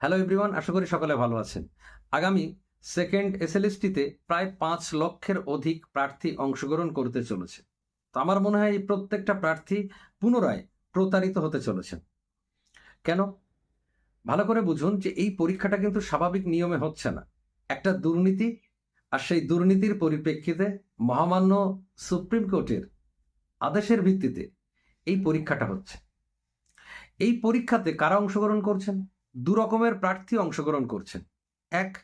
Hello everyone আশা করি সকলে ভালো আছেন। আগামী সেকেন্ড এসএলএসটিতে প্রায় পাঁচ লক্ষের অধিক প্রার্থী অংশগ্রহণ করতে চলেছে। তো আমার মনে হয় এই প্রত্যেকটা প্রার্থী পুনরায় প্রতারিত হতে চলেছেন। কেন? ভালো করে বুঝুন যে এই পরীক্ষাটা কিন্তু স্বাভাবিক নিয়মে হচ্ছে না। একটা দুর্নীতি আর সেই দুর্নীতির পরিপ্রেক্ষিতে মহামান্য সুপ্রিম কোর্টের আদেশের ভিত্তিতে এই পরীক্ষাটা হচ্ছে। এই পরীক্ষাতে কারা অংশগ্রহণ করছেন? দু রকমের প্রার্থী অংশগ্রহণ করছেন। এক,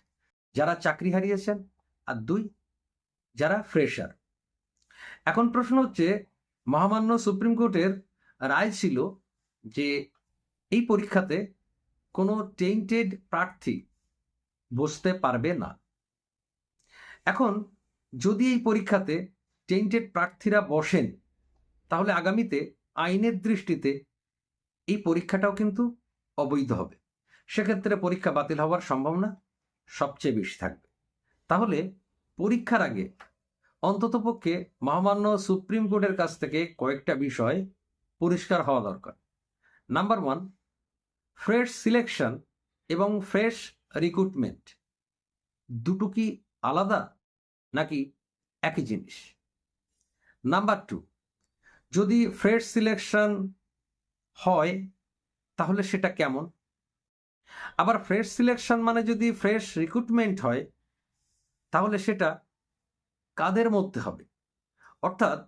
যারা চাকরি হারিয়েছেন, আর দুই, যারা ফ্রেশার এখন প্রশ্ন হচ্ছে, মহামান্য সুপ্রিম কোর্টের রায় ছিল যে এই পরীক্ষাতে কোনো টেন্টেড প্রার্থী বসতে পারবে না। এখন, যদি এই পরীক্ষাতে টেন্টেড প্রার্থীরা বসেন, তাহলে আগামীতে আইনের দৃষ্টিতে এই পরীক্ষাটাও কিন্তু অবৈধ হবে। সেক্ষেত্রে পরীক্ষা বাতিল হওয়ার সম্ভাবনা সবচেয়ে বেশি থাকবে। তাহলে পরীক্ষার আগে অন্ততপক্ষে মহামান্য সুপ্রিম কোর্টের কাছ থেকে কয়েকটা বিষয় পরিষ্কার হওয়া দরকার। নাম্বার ওয়ান, ফ্রেশ সিলেকশন এবং ফ্রেশ রিক্রুটমেন্ট। দুটো কি আলাদা নাকি একই জিনিস? নাম্বার টু, যদি ফ্রেশ সিলেকশন হয় তাহলে সেটা কেমন? আবার ফ্রেশ সিলেকশন মানে যদি ফ্রেশ রিক্রুটমেন্ট হয়, তাহলে সেটা কাদের মধ্যে হবে? অর্থাৎ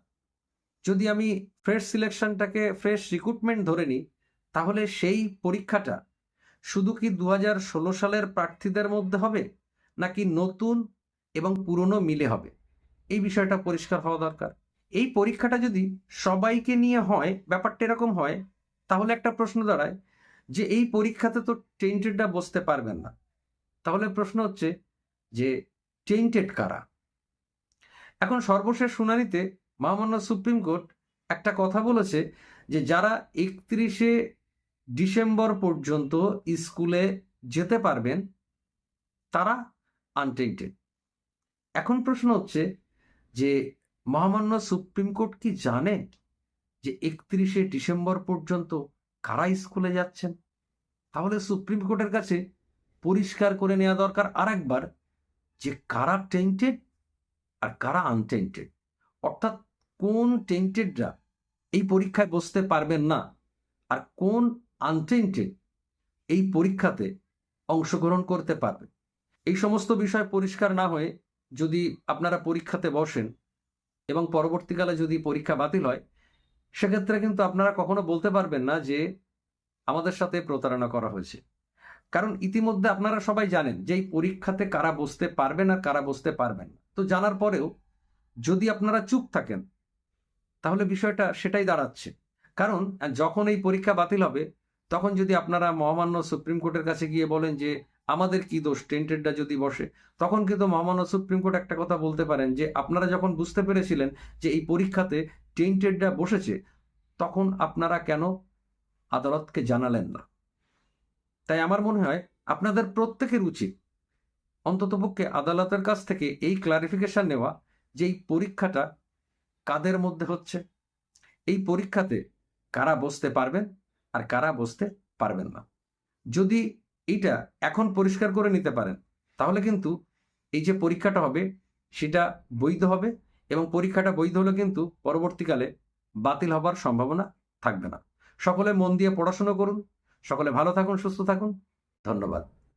যদি আমি ফ্রেশ সিলেকশনটাকে ফ্রেশ রিক্রুটমেন্ট ধরে নিই, তাহলে সেই পরীক্ষাটা শুধু কি দু সালের প্রার্থীদের মধ্যে হবে, নাকি নতুন এবং পুরনো মিলে হবে? এই বিষয়টা পরিষ্কার হওয়া দরকার। এই পরীক্ষাটা যদি সবাইকে নিয়ে হয়, ব্যাপারটা এরকম হয়, তাহলে একটা প্রশ্ন দাঁড়ায় যে এই পরীক্ষাতে তো টেন্টেডরা বসতে পারবেন না। তাহলে প্রশ্ন হচ্ছে যে টেন্টেড কারা? এখন সর্বশেষ শুনানিতে মহামান্য সুপ্রিম কোর্ট একটা কথা বলেছে যে যারা একত্রিশে ডিসেম্বর পর্যন্ত স্কুলে যেতে পারবেন, তারা আনটেন্টেড এখন প্রশ্ন হচ্ছে যে মহামান্য সুপ্রিম কোর্ট কি জানে যে একত্রিশে ডিসেম্বর পর্যন্ত কারা স্কুলে যাচ্ছেন? তাহলে সুপ্রিম কোর্টের কাছে পরিষ্কার করে নেওয়া দরকার আর একবার যে কারা টেন্টেড আর কারা আনটেন্টেড অর্থাৎ কোন টেন্টেডরা এই পরীক্ষায় বসতে পারবেন না আর কোন আনটেন্টেড এই পরীক্ষাতে অংশগ্রহণ করতে পারবে। এই সমস্ত বিষয় পরিষ্কার না হয়ে যদি আপনারা পরীক্ষাতে বসেন এবং পরবর্তীকালে যদি পরীক্ষা বাতিল হয় সেক্ষেত্রে কিন্তু আপনারা কখনো বলতে পারবেন না যে আমাদের সাথে প্রতারণা করা হয়েছে। কারণ ইতিমধ্যে আপনারা সবাই জানেন যে এই পরীক্ষাতে কারা বসতে পারবেন আর কারা বসতে পারবেন তো জানার পরেও যদি আপনারা চুপ থাকেন, তাহলে বিষয়টা সেটাই দাঁড়াচ্ছে। কারণ যখন এই পরীক্ষা বাতিল হবে, তখন যদি আপনারা মহামান্য সুপ্রিম কোর্টের কাছে গিয়ে বলেন যে আমাদের কি দোষ টেন্টেডটা যদি বসে, তখন কিন্তু মহামান্য সুপ্রিম কোর্ট একটা কথা বলতে পারেন যে আপনারা যখন বুঝতে পেরেছিলেন যে এই পরীক্ষাতে টেন্টেডরা বসেছে, তখন আপনারা কেন আদালতকে জানালেন না? তাই আমার মনে হয় আপনাদের প্রত্যেকের উচিত অন্ততপক্ষে আদালতের কাছ থেকে এই ক্লারিফিকেশন নেওয়া যে এই পরীক্ষাটা কাদের মধ্যে হচ্ছে, এই পরীক্ষাতে কারা বসতে পারবেন আর কারা বসতে পারবেন না। যদি এটা এখন পরিষ্কার করে নিতে পারেন, তাহলে কিন্তু এই যে পরীক্ষাটা হবে, সেটা বৈধ হবে এবং পরীক্ষাটা বৈধ হলে কিন্তু পরবর্তীকালে বাতিল হবার সম্ভাবনা থাকবে না। সকলে মন দিয়ে পড়াশুনো করুন, সকলে ভালো থাকুন, সুস্থ থাকুন। ধন্যবাদ।